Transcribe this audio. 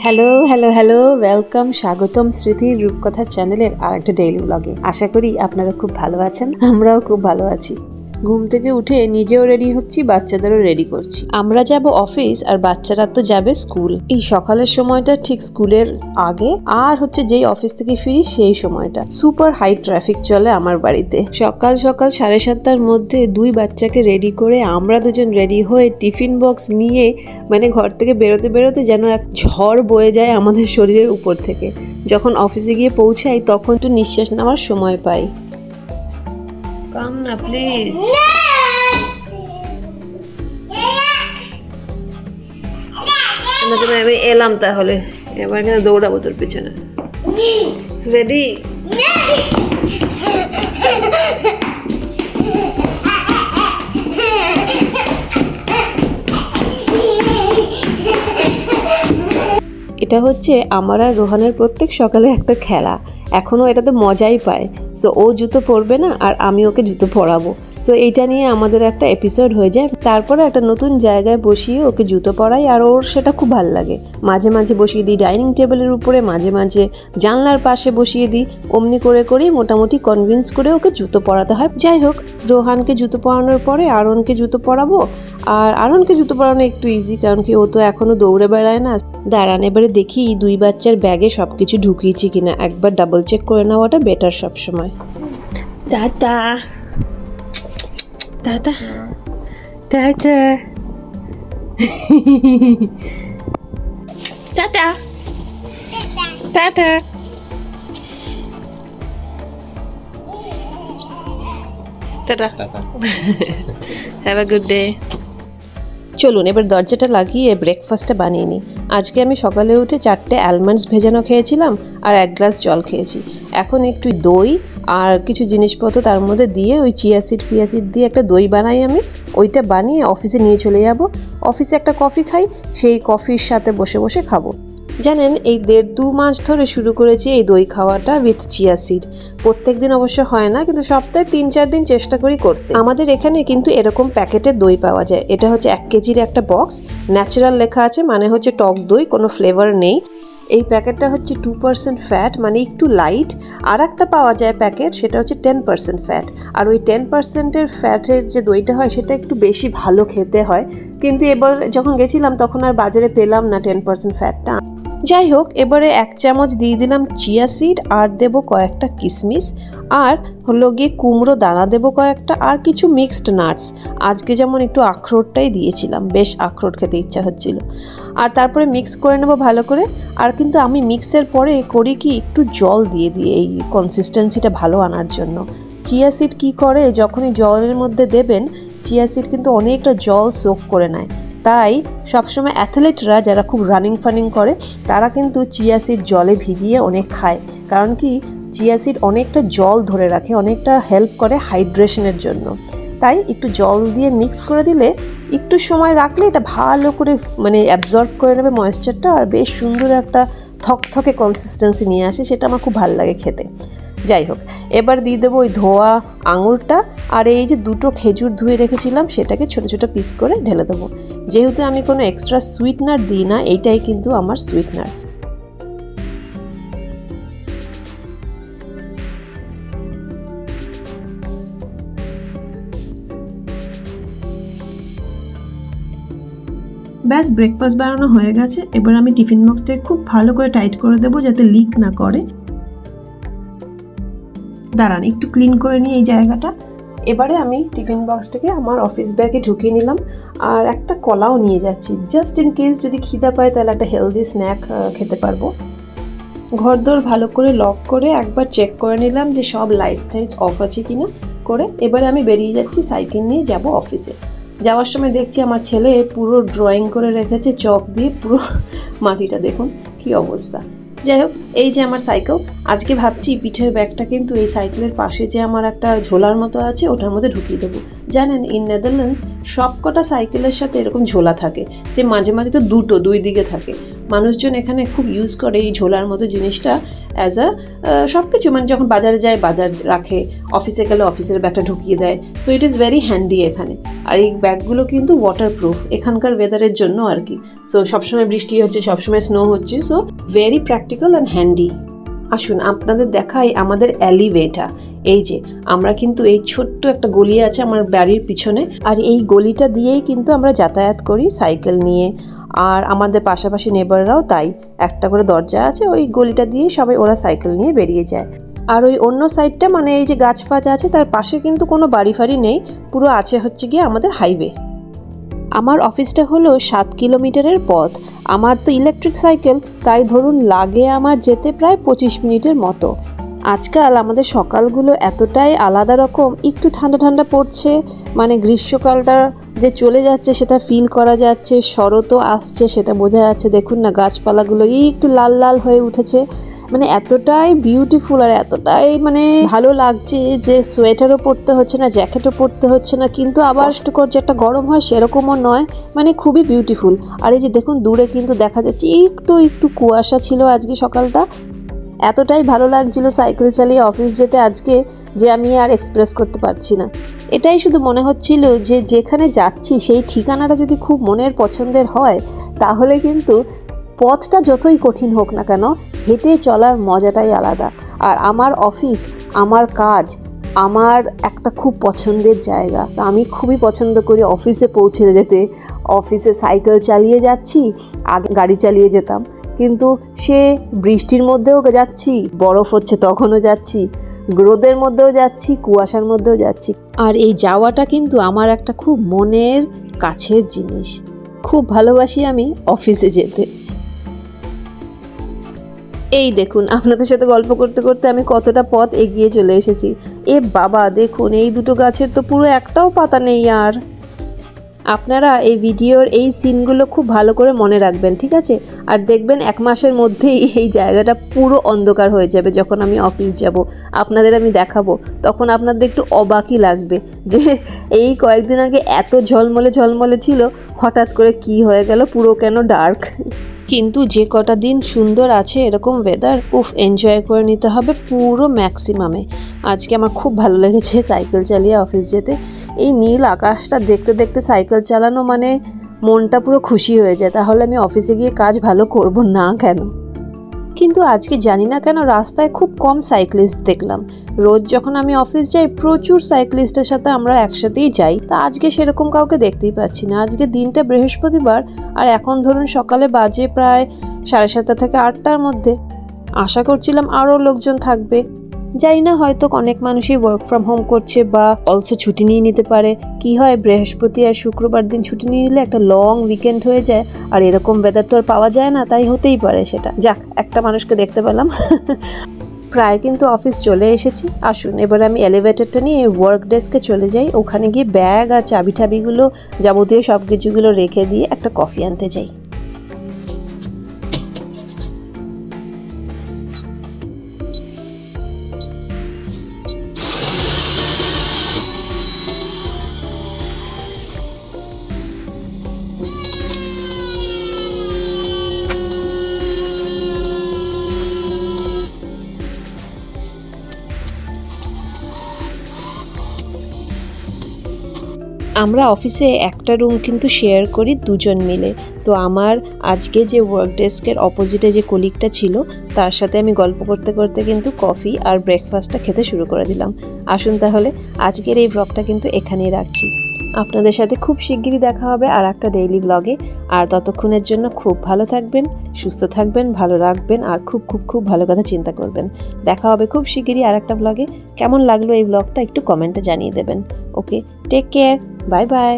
Hello hello hello welcome স্বাগতম স্মৃতির রূপকথা চ্যানেলের আর একটা ডেইলি ব্লগে আশা করি আপনারা খুব ভালো আছেন। আমরাও খুব ভালো আছি। ঘুম থেকে উঠে নিজেও রেডি হচ্ছি, বাচ্চাদেরও রেডি করছি। আমরা যাব অফিস আর বাচ্চারা তো যাবে স্কুল এই সকালের সময়টা ঠিক স্কুলের আগে, আর হচ্ছে যেই অফিস থেকে ফিরি সেই সময়টা। সুপার হাই ট্রাফিক চলে আমার বাড়িতে। সকাল সকাল সাড়ে সাতটার মধ্যে দুই বাচ্চাকে রেডি করে আমরা দুজন রেডি হয়ে টিফিন বক্স নিয়ে মানে ঘর থেকে বেরোতে বেরোতে যেন এক ঝড় বয়ে যায় আমাদের শরীরের উপর থেকে। যখন অফিসে গিয়ে পৌঁছাই, তখন তো নিঃশ্বাস নেওয়ার সময় পাই। কাম না প্লিজ আমি এলাম তাহলে। এবার কেন দৌড়াবো তোর পিছনে। রেডি এটা হচ্ছে আমার আর রোহানের প্রত্যেক সকালে একটা খেলা। এখনও এটাতে মজাই পায়। সো ও জুতো পরবে না আর আমি ওকে জুতো পরাবো। সো এইটা নিয়ে আমাদের একটা এপিসোড হয়ে যায়। তারপরে একটা নতুন জায়গায় বসিয়ে ওকে জুতো পরাই আর ওর সেটা খুব ভালো লাগে। মাঝে মাঝে বসিয়ে দিই ডাইনিং টেবিলের উপরে, মাঝে মাঝে জানলার পাশে বসিয়ে দিই। অমনি করে করেই মোটামুটি কনভিন্স করে ওকে জুতো পরাতে হয়। যাই হোক, রোহানকে জুতো পরানোর পরে আরনকে জুতো পরাবো। আর আরনকে জুতো পরানো একটু ইজি কারণ কি ও তো এখনও দৌড়ে বেড়ায় না। দাঁড়ান এবারে দেখি দুই বাচ্চার ব্যাগে সব কিছু ঢুকিয়েছি কিনা। একবার ডাবল চেক করে নেওয়াটা বেটার সব সময় দাদা। দাদা। দাদা। Tata tata tata have a good day চলুন এবার দরজাটা লাগিয়ে ব্রেকফাস্টটা বানিয়ে নিই। আজকে আমি সকালে উঠে চারটে অ্যালমন্ডস ভেজানো খেয়েছিলাম আর এক গ্লাস জল খেয়েছি। এখন একটু দই আর কিছু জিনিসপত্র তার মধ্যে দিয়ে ওই চিয়া সিড ফিয়া সিড দিয়ে একটা দই বানাই আমি। ওইটা বানিয়ে অফিসে নিয়ে চলে যাব। অফিসে একটা কফি খাই, সেই কফির সাথে বসে বসে খাব। জানেন, এই দেড় দু মাস ধরে শুরু করেছি এই দই খাওয়াটা উইথ চিয়া সিড প্রত্যেক দিন অবশ্য হয় না, কিন্তু সপ্তাহে তিন চার দিন চেষ্টা করি করতে। আমাদের এখানে কিন্তু এরকম প্যাকেটের দই পাওয়া যায়। এটা হচ্ছে এক কেজির একটা বক্স ন্যাচারাল লেখা আছে মানে হচ্ছে টক দই, কোনো ফ্লেভার নেই। এই প্যাকেটটা হচ্ছে টু পার্সেন্ট ফ্যাট মানে একটু লাইট আর একটা পাওয়া যায় প্যাকেট, সেটা হচ্ছে টেন পার্সেন্ট ফ্যাট আর ওই টেন পার্সেন্টের ফ্যাটের যে দইটা হয়, সেটা একটু বেশি ভালো খেতে হয়। কিন্তু এবার যখন গেছিলাম, তখন আর বাজারে পেলাম না টেন পার্সেন্ট ফ্যাটটা যাই হোক, এবারে এক চামচ দিয়ে দিলাম চিয়া সিড, আর দেব কয়েকটা কিশমিশ আর হলো গিয়ে কুমড়ো দানা দেবো কয়েকটা, আর কিছু মিক্সড নাটস। আজকে যেমন একটু আখরোটটাই দিয়েছিলাম, বেশ আখরোট খেতে ইচ্ছা হচ্ছিল। আর তারপরে মিক্স করে নেব ভালো করে। আর কিন্তু আমি মিক্সের পরে করি কি, একটু জল দিয়ে দিই এই কনসিস্টেন্সিটা ভালো আনার জন্য। চিয়া সিড কী করে, যখনই জলের মধ্যে দেবেন, চিয়া সিড কিন্তু অনেকটা জল সোক করে নেয়। তাই সবসময় অ্যাথলেটরা যারা খুব রানিং ফানিং করে, তারা কিন্তু চিয়া সিড জলে ভিজিয়ে অনেক খায়। কারণ কি চিয়া সিড অনেকটা জল ধরে রাখে, অনেকটা হেল্প করে হাইড্রেশনের জন্য। তাই একটু জল দিয়ে মিক্স করে দিলে একটু সময় রাখলে এটা ভালো করে মানে অ্যাবজর্ব করে নেবে ময়েশ্চারটা আর বেশ সুন্দর একটা থকথকে কনসিস্টেন্সি নিয়ে আসে, সেটা আমার খুব ভালো লাগে খেতে। যাই হোক, এবার দিয়ে দেবো ওই ধোয়া আঙুরটা, আর এই যে দুটো খেজুর ধুয়ে রেখেছিলাম, সেটাকে ছোটো ছোটো পিস করে ঢেলে দেবো। যেহেতু আমি কোনো এক্সট্রা সুইটনার দিই না, এইটাই কিন্তু আমার সুইটনার ব্যাস ব্রেকফাস্ট বানানো হয়ে গেছে। এবার আমি টিফিন বক্সটাকে খুব ভালো করে টাইট করে দেবো, যাতে লিক না করে। দাঁড়ান, একটু ক্লিন করে নিই এই জায়গাটা। এবারে আমি টিফিন বক্সটাকে আমার অফিস ব্যাগে ঢুকিয়ে নিলাম আর একটা কলাও নিয়ে যাচ্ছি। জাস্ট ইন কেস যদি খিদা পায় তাহলে একটা হেলদি স্ন্যাক খেতে পারব। ঘরদোর ভালো করে লক করে একবার চেক করে নিলাম যে সব লাইট টাইটস অফ আছে কিনা করে। এবারে আমি বেরিয়ে যাচ্ছি সাইকেল নিয়ে যাব অফিসে যাওয়ার সময় দেখছি আমার ছেলে পুরো ড্রয়িং করে রেখেছে চক দিয়ে পুরো মাটিটা। দেখুন কি অবস্থা। যাই হোক, এই যে আমার সাইকেল আজকে ভাবছি পিঠের ব্যাগটা কিন্তু এই সাইকেলের পাশে যে আমার একটা ঝোলার মতো আছে, ওটার মধ্যে ঢুকিয়ে দেবো। জানেন ইন নেদারল্যান্ডস সব কটা সাইকেলের সাথে এরকম ঝোলা থাকে, যে মাঝে মাঝে তো দুটো, দুই দিকে থাকে। মানুষজন এখানে খুব ইউজ করে এই ঝোলার মতো জিনিসটা অ্যাজ আ সব কিছু মানে যখন বাজারে যায়, বাজার রাখে অফিসে গেলে অফিসের ব্যাগটা ঢুকিয়ে দেয়। So it is very handy এখানে। আর এই ব্যাগগুলো কিন্তু ওয়াটারপ্রুফ এখানকার ওয়েদারের জন্য আর কি। সো সবসময় বৃষ্টি হচ্ছে, সবসময় স্নো হচ্ছে। So very practical and handy আসুন, আপনাদের দেখাই আমাদের অ্যালিওয়েটা এই যে, আমরা কিন্তু এই ছোট্ট একটা গলি আছে আমার বাড়ির পিছনে, আর এই গলিটা দিয়েই কিন্তু আমরা যাতায়াত করি সাইকেল নিয়ে। আর আমাদের পাশাপাশি নেবাররাও তাই, একটা করে দরজা আছে, ওই গলিটা দিয়ে সবাই ওরা সাইকেল নিয়ে বেরিয়ে যায়। আর ওই অন্য সাইডটা মানে এই যে গাছ ফাছ আছে, তার পাশে কিন্তু কোনো বাড়ি ফাড়ি নেই, পুরো আছে হচ্ছে গিয়ে আমাদের হাইওয়ে। আমার অফিসটা হলো সাত কিলোমিটারের পথ। আমার তো ইলেকট্রিক সাইকেল, তাই ধরুন লাগে আমার যেতে প্রায় পঁচিশ মিনিটের মতো। আজকাল আমাদের সকালগুলো এতটাই আলাদা রকম, একটু ঠান্ডা ঠান্ডা পড়ছে মানে গ্রীষ্মকালটা যে চলে যাচ্ছে সেটা ফিল করা যাচ্ছে শরতও আসছে সেটা বোঝা যাচ্ছে। দেখুন না, গাছপালাগুলো এই একটু লাল লাল হয়ে উঠেছে। মানে এতটাই বিউটিফুল আর এতটাই মানে ভালো লাগছে যে সোয়েটারও পরতে হচ্ছে না জ্যাকেটও পরতে হচ্ছে না, কিন্তু আবার কষ্টকর যে একটা গরম হয় সেরকমও নয় মানে খুবই বিউটিফুল আর এই যে দেখুন, দূরে কিন্তু দেখা যাচ্ছে একটু একটু কুয়াশা ছিল আজকে সকালটা এতটাই ভালো লাগছিল সাইকেল চালিয়ে অফিস যেতে আজকে যে আমি আর এক্সপ্রেস করতে পারছি না। এটাই শুধু মনে হচ্ছিল যে যেখানে যাচ্ছি সেই ঠিকানাটা যদি খুব মনের পছন্দের হয়, তাহলে কিন্তু পথটা যতই কঠিন হোক না কেন, হেঁটে চলার মজাটাই আলাদা। আর আমার অফিস, আমার কাজ, আমার একটা খুব পছন্দের জায়গা। আমি খুবই পছন্দ করি অফিসে পৌঁছে যেতে। অফিসে সাইকেল চালিয়ে যাচ্ছি, আগে গাড়ি চালিয়ে যেতাম। কিন্তু সে বৃষ্টির মধ্যেও যাচ্ছি, বরফ হচ্ছে তখনও যাচ্ছি, রোদের মধ্যেও যাচ্ছি, কুয়াশার মধ্যেও যাচ্ছি। আর এই যাওয়াটা কিন্তু আমার একটা খুব মনের কাছের জিনিস। খুব ভালোবাসি আমি অফিসে যেতে। এই দেখুন, আপনাদের সাথে গল্প করতে করতে আমি কতটা পথ এগিয়ে চলে এসেছি। এ বাবা, দেখুন, এই দুটো গাছের তো পুরো একটাও পাতা নেই আর। আপনারা এই ভিডিওর এই সিনগুলো খুব ভালো করে মনে রাখবেন, ঠিক আছে? আর দেখবেন এক মাসের মধ্যেই এই জায়গাটা পুরো অন্ধকার হয়ে যাবে যখন আমি অফিস যাব, আপনাদের আমি দেখাবো। তখন আপনাদের একটু অবাকই লাগবে যে এই কয়েকদিন আগে এত ঝলমলে ঝলমলে ছিল, হঠাৎ করে কি হয়ে গেল, পুরো কেন ডার্ক? কিন্তু যে কটা দিন সুন্দর আছে এরকম ওয়েদার উফ এনজয় করে নিতে হবে পুরো ম্যাক্সিমামে আজকে আমার খুব ভালো লেগেছে সাইকেল চালিয়ে অফিস যেতে। এই নীল আকাশটা দেখতে দেখতে সাইকেল চালানো মানে মনটা পুরো খুশি হয়ে যায়। তাহলে আমি অফিসে গিয়ে কাজ ভালো করব না কেন? কিন্তু আজকে জানি না কেন রাস্তায় খুব কম সাইক্লিস্ট দেখলাম। রোজ যখন আমি অফিস যাই, প্রচুর সাইক্লিস্টের সাথে আমরা একসাথেই যাই। তা আজকে সেরকম কাউকে দেখতেই পাচ্ছি না। আজকে দিনটা বৃহস্পতিবার, আর এখন ধরুন সকালে বাজে প্রায় সাড়ে সাতটা থেকে আটটার মধ্যে। আশা করছিলাম আরও লোকজন থাকবে। জানি না, হয়তো অনেক মানুষই ওয়ার্ক ফ্রম হোম করছে বা অলসো ছুটি নিয়ে নিতে পারে। কি হয়, বৃহস্পতি আর শুক্রবার দিন ছুটি নিয়ে নিলে একটা লং উইকেন্ড হয়ে যায়, আর এরকম ওয়েদার তো আর পাওয়া যায় না, তাই হতেই পারে সেটা। যাক, একটা মানুষকে দেখতে পেলাম। প্রায় কিন্তু অফিস চলে এসেছি। আসুন, এবার আমি এলিভেটরটা নিয়ে ওয়ার্ক ডেস্কে চলে যাই। ওখানে গিয়ে ব্যাগ আর চাবি টাবিগুলো যাবতীয় সব কিছুগুলো রেখে দিয়ে একটা কফি আনতে যাই। আমরা অফিসে একটা রুম কিন্তু শেয়ার করি দুজন মিলে। তো আমার আজকে যে ওয়ার্ক ডেস্কের অপোজিটে যে কলিগটা ছিল, তার সাথে আমি গল্প করতে করতে কিন্তু কফি আর ব্রেকফাস্টটা খেতে শুরু করে দিলাম। আসুন তাহলে, আজকের এই ব্লগটা কিন্তু এখানেই রাখছি। আপনাদের সাথে খুব শিগগিরই দেখা হবে আর একটা ডেইলি ব্লগে আর ততক্ষণের জন্য খুব ভালো থাকবেন, সুস্থ থাকবেন, ভালো রাখবেন আর খুব খুব খুব ভালো কথা চিন্তা করবেন। দেখা হবে খুব শিগগিরই আর একটা ব্লগে কেমন লাগল এই ব্লগটা একটু কমেন্টে জানিয়ে দেবেন। Okay take care bye bye